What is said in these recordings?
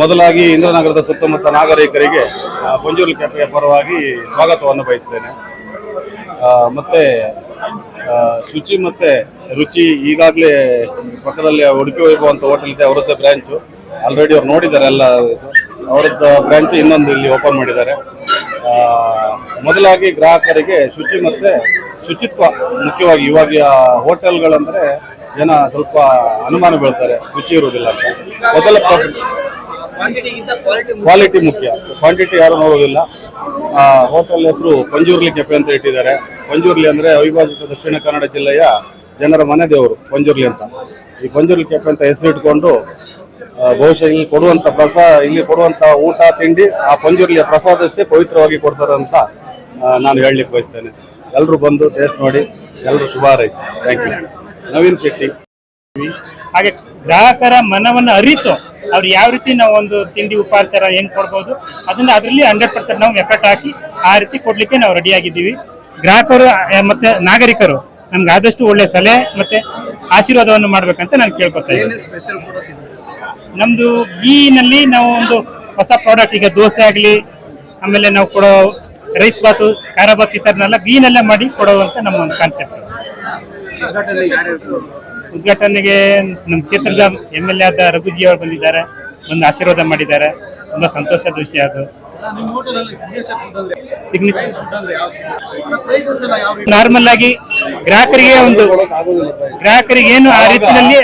ಮೊದಲಾಗಿ ಇಂದ್ರನಗರದ ಸುತ್ತಮುತ್ತ ನಾಗರಿಕರಿಗೆ ಪಂಜುರ್ಲಿ ಕೆಫೆಯ ಪರವಾಗಿ ಸ್ವಾಗತವನ್ನು ಬಯಸ್ತೇನೆ. ಮತ್ತೆ ಶುಚಿ ಮತ್ತೆ ರುಚಿ ಈಗಾಗಲೇ ಪಕ್ಕದಲ್ಲಿ ಉಡುಪಿ ಅಂತ ಹೋಟೆಲ್ ಇದೆ, ಅವರದ್ದೇ ಬ್ರಾಂಚು. ಆಲ್ರೆಡಿ ಅವ್ರು ನೋಡಿದ್ದಾರೆ ಎಲ್ಲ ಅವರದ್ದು ಬ್ರಾಂಚ್ ಇನ್ನೊಂದು ಇಲ್ಲಿ ಓಪನ್ ಮಾಡಿದ್ದಾರೆ. ಮೊದಲಾಗಿ ಗ್ರಾಹಕರಿಗೆ ಶುಚಿ ಮತ್ತೆ ಶುಚಿತ್ವ ಮುಖ್ಯವಾಗಿ ಇವಾಗ ಹೋಟೆಲ್ಗಳಂದ್ರೆ ಜನ ಸ್ವಲ್ಪ ಅನುಮಾನ ಬೀಳ್ತಾರೆ, ಶುಚಿ ಇರುವುದಿಲ್ಲ ಅಂತ. ಮೊದಲ ಕ್ವಾಲಿಟಿ ಮುಖ್ಯ. ಕ್ವಾಂಟಿಟಿ ಯಾರು ನೋಡೋದಿಲ್ಲ ಹೋಟೆಲ್ ಹೆಸರು ಪಂಜುರ್ಲಿ ಕೆಫೆ ಅಂತ ಇಟ್ಟಿದ್ದಾರೆ. ಪಂಜುರ್ಲಿ ಅಂದ್ರೆ ಅವಿಭಾಜಿತ ದಕ್ಷಿಣ ಕನ್ನಡ ಜಿಲ್ಲೆಯ ಜನರ ಮನೆ ದೇವರು, ಪಂಜುರ್ಲಿ ಅಂತ. ಈ ಪಂಜುರ್ಲಿ ಕೆಫೆ ಅಂತ ಹೆಸರು ಇಟ್ಕೊಂಡು ಬಹುಶಃ ಇಲ್ಲಿ ಕೊಡುವಂತ ಪ್ರಸಾ, ಇಲ್ಲಿ ಕೊಡುವಂತ ಊಟ, ತಿಂಡಿ, ಆ ಪಂಜುರ್ಲಿಯ ಪ್ರಸಾದಷ್ಟೇ ಪವಿತ್ರವಾಗಿ ಕೊಡ್ತಾರೆ ಅಂತ ನಾನು ಹೇಳಲಿಕ್ಕೆ ಬಯಸ್ತೇನೆ. ಎಲ್ಲರೂ ಬಂದು ಟೇಸ್ಟ್ ನೋಡಿ ಎಲ್ಲರೂ ಶುಭ ಹಾರೈಸಿ. Thank you Naveen Shetty. ಹಾಗೆ ಗ್ರಾಹಕರ ಮನವನ್ನು ಅರಿತು ಅವ್ರು ಯಾವ ರೀತಿ ನಾವು ಒಂದು ತಿಂಡಿ ಉಪಹಾರ ಏನು ಕೊಡ್ಬೋದು ಅದನ್ನ ಅದರಲ್ಲಿ ಹಂಡ್ರೆಡ್ ಪರ್ಸೆಂಟ್ ನಾವು ಎಫರ್ಟ್ ಹಾಕಿ ಆ ರೀತಿ ಕೊಡ್ಲಿಕ್ಕೆ ನಾವು ರೆಡಿ ಆಗಿದ್ದೀವಿ. ಗ್ರಾಹಕರು ಮತ್ತೆ ನಾಗರಿಕರು ನಮ್ಗೆ ಆದಷ್ಟು ಒಳ್ಳೆ ಸಲಹೆ ಮತ್ತೆ ಆಶೀರ್ವಾದವನ್ನು ಮಾಡ್ಬೇಕಂತ ನಾನು ಕೇಳ್ಕೊತಾ ಇದ್ದೀನಿ. ನಮ್ದು ಗೀನಲ್ಲಿ ನಾವು ಒಂದು ಹೊಸ ಪ್ರಾಡಕ್ಟ್ ಈಗ ದೋಸೆ ಆಗಲಿ ಆಮೇಲೆ ನಾವು ಕೊಡೋ ರೈಸ್ ಬಾತು ಖಾರ ಬಾತ್ ಈ ಥರನೆಲ್ಲ ಗೀನಲ್ಲೇ ಮಾಡಿ ಅಂತ ನಮ್ಮ ಒಂದು ಕಾನ್ಸೆಪ್ಟ್ ಉದ್ಘಾಟನೆಗೆ ನಮ್ಮ ಕ್ಷೇತ್ರದ ಎಂ ಎಲ್ ಎ ಆದ ರಘುಜಿ ಅವರು ಬಂದಿದ್ದಾರೆ. ಒಂದು ಆಶೀರ್ವಾದ ಮಾಡಿದ್ದಾರೆ. ತುಂಬಾ ಸಂತೋಷದ ವಿಷಯ ಅದು. ನಿಮ್ಮ ಹೋಟೆಲಲ್ಲಿ ಸಿಗ್ನೇಚರ್ ಫುಡ್ ಅಂದ್ರೆ ಸಿಗ್ನೇಚರ್ ಫುಡ್ ಅಂದ್ರೆ ಯಾವ ಪ್ರೈಸಸ್ ಎಲ್ಲ ಯಾವ ನಾರ್ಮಲ್ ಆಗಿ ಗ್ರಾಹಕರಿಗೆ ಒಂದು ಗ್ರಾಹಕರಿಗೆ ಏನು ಆ ರೀತಿಯಲ್ಲಿ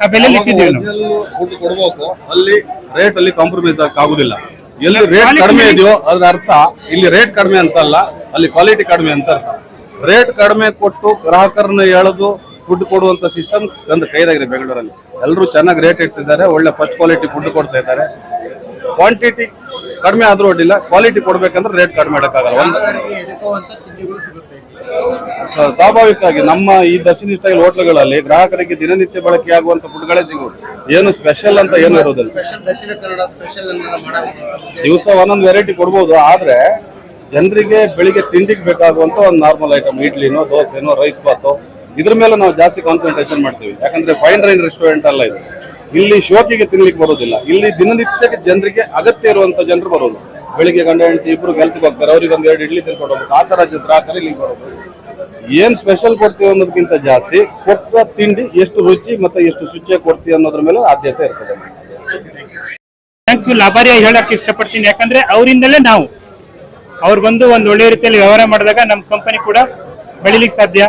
ಆ- ಬೆಲೆ ಇಟ್ಟಿದ್ದೀವಿ ನಾವು. ಫುಡ್ ಕೊಡ್ಬೇಕು. ಅಲ್ಲಿ ರೇಟ್ ಅಲ್ಲಿ ಕಾಂಪ್ರಮೈಸ್ ಆಗುದಿಲ್ಲ. ಎಲ್ಲಿ ರೇಟ್ ಕಡಿಮೆ ಇದೆಯೋ ಅದರ ಅರ್ಥ. ಇಲ್ಲಿ ರೇಟ್ ಕಡಿಮೆ ಅಂತಲ್ಲ ಅಲ್ಲಿ ಕ್ವಾಲಿಟಿ ಕಡಿಮೆ ಅಂತ ಅರ್ಥ. ರೇಟ್ ಕಡಿಮೆ ಕೊಟ್ಟು ಗ್ರಾಹಕರನ್ನ ಎಳೆದು ಫುಡ್ ಕೊಡುವಂತ ಸಿಸ್ಟಮ್ ಒಂದು ಕೈದಾಗಿದೆ ಬೆಂಗಳೂರಲ್ಲಿ. ಎಲ್ಲರೂ ಚೆನ್ನಾಗಿ ರೇಟ್ ಇಡ್ತಿದ್ದಾರೆ ಒಳ್ಳೆ ಫಸ್ಟ್ ಕ್ವಾಲಿಟಿ ಫುಡ್ ಕೊಡ್ತಾ ಇದ್ದಾರೆ. ಕ್ವಾಂಟಿಟಿ ಕಡಿಮೆ ಆದ್ರೂ ಅಡ್ಡಿಲ್ಲ ಕ್ವಾಲಿಟಿ ಕೊಡ್ಬೇಕಂದ್ರೆ ರೇಟ್ ಕಡಿಮೆ ಮಾಡೋಕ್ಕಾಗಲ್ಲ. ಒಂದು ಸ್ವಾಭಾವಿಕವಾಗಿ ನಮ್ಮ ಈ ದರ್ಶಿನಿ ಸ್ಟೈಲ್ ಹೋಟ್ಲುಗಳಲ್ಲಿ ಗ್ರಾಹಕರಿಗೆ ದಿನನಿತ್ಯ ಬಳಕೆ ಆಗುವಂತ ಫುಡ್ಗಳೇ ಸಿಗುವುದು. ಏನು ಸ್ಪೆಷಲ್ ಅಂತ ಏನು ಇರೋದಿಲ್ಲ ದಿವಸ ಒಂದೊಂದು ವೆರೈಟಿ ಕೊಡ್ಬೋದು ಆದ್ರೆ ಜನರಿಗೆ ಬೆಳಿಗ್ಗೆ ತಿಂಡಿಗೆ ಬೇಕಾಗುವಂಥ ಒಂದು ನಾರ್ಮಲ್ ಐಟಮ್ ಇಡ್ಲಿನೋ, ದೋಸೆನೋ ರೈಸ್ ಬಾತು, ಇದ್ರ ಮೇಲೆ ನಾವು ಜಾಸ್ತಿ ಕಾನ್ಸಂಟ್ರೇಷನ್ ಮಾಡ್ತೀವಿ. ಯಾಕಂದ್ರೆ ಫೈನ್ ರೈನ್ ರೆಸ್ಟೋರೆಂಟ್ ಅಲ್ಲ ಇದು. ಇಲ್ಲಿ ಶೋಕಿಗೆ ತಿನ್ಲಿಕ್ಕೆ ಬರೋದಿಲ್ಲ. ಇಲ್ಲಿ ದಿನನಿತ್ಯಕ್ಕೆ ಜನರಿಗೆ ಅಗತ್ಯ ಇರುವಂತ ಜನರು ಬರೋದು. ಬೆಳಿಗ್ಗೆ ಗಂಡ ಹೆಂಡತಿ ಇಬ್ರು ಕೆಲ್ಸಕ್ಕೆ ಹೋಗ್ತಾರೆ, ಅವ್ರಿಗೆ ಒಂದ್ ಎರಡು ಇಡ್ಲಿ ತಿನ್ಕೊಂಡು ಹೋಗ್ಬೇಕು. ಆ ತರ ಗ್ರಾಹಕರು ಇಲ್ಲಿಗೆ ಬರೋದು. ಏನ್ ಸ್ಪೆಷಲ್ ಕೊಡ್ತೀವಿ ಅನ್ನೋದಕ್ಕಿಂತ ಜಾಸ್ತಿ, ಕೊಟ್ಟ ತಿಂಡಿ ಎಷ್ಟು ರುಚಿ ಮತ್ತೆ ಎಷ್ಟು ಶುಚಿ ಕೊಡ್ತೀವಿ ಅನ್ನೋದ್ರ ಮೇಲೆ ಆದ್ಯತೆ ಇರ್ತದೆ. ಲಾಭಾರಿಯಾಗಿ ಹೇಳಕ್ ಇಷ್ಟಪಡ್ತೀನಿ. ಯಾಕಂದ್ರೆ ಅವರಿಂದಲೇ ನಾವು ಅವ್ರು ಬಂದು ಒಂದು ಒಳ್ಳೆ ರೀತಿಯಲ್ಲಿ ವ್ಯವಹಾರ ಮಾಡಿದಾಗ ನಮ್ಮ ಕಂಪನಿ ಕೂಡ ಬೆಳಿಲಿಕ್ಕೆ ಸಾಧ್ಯ.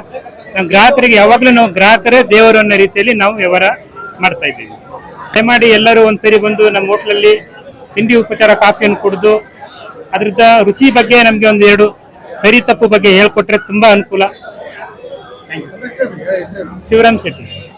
ನಮ್ಮ ಗ್ರಾಹಕರಿಗೆ ಯಾವಾಗಲೂ ನಾವು ಗ್ರಾಹಕರೇ ದೇವರು ಅನ್ನೋ ರೀತಿಯಲ್ಲಿ ನಾವು ವ್ಯವಹಾರ ಮಾಡ್ತಾ ಇದ್ದೀವಿ. ದಯಮಾಡಿ ಎಲ್ಲರೂ ಒಂದ್ಸರಿ ಬಂದು ನಮ್ಮ ಹೋಟ್ಲಲ್ಲಿ ತಿಂಡಿ ಉಪಚಾರ ಕಾಫಿಯನ್ನು ಕುಡಿದು ಅದರಿಂದ ರುಚಿ ಬಗ್ಗೆ ನಮಗೆ ಒಂದು ಎರಡು ಸರಿ ತಪ್ಪು ಬಗ್ಗೆ ಹೇಳ್ಕೊಟ್ರೆ ತುಂಬಾ ಅನುಕೂಲ. ಶಿವರಾಮ್ ಶೆಟ್ಟಿ.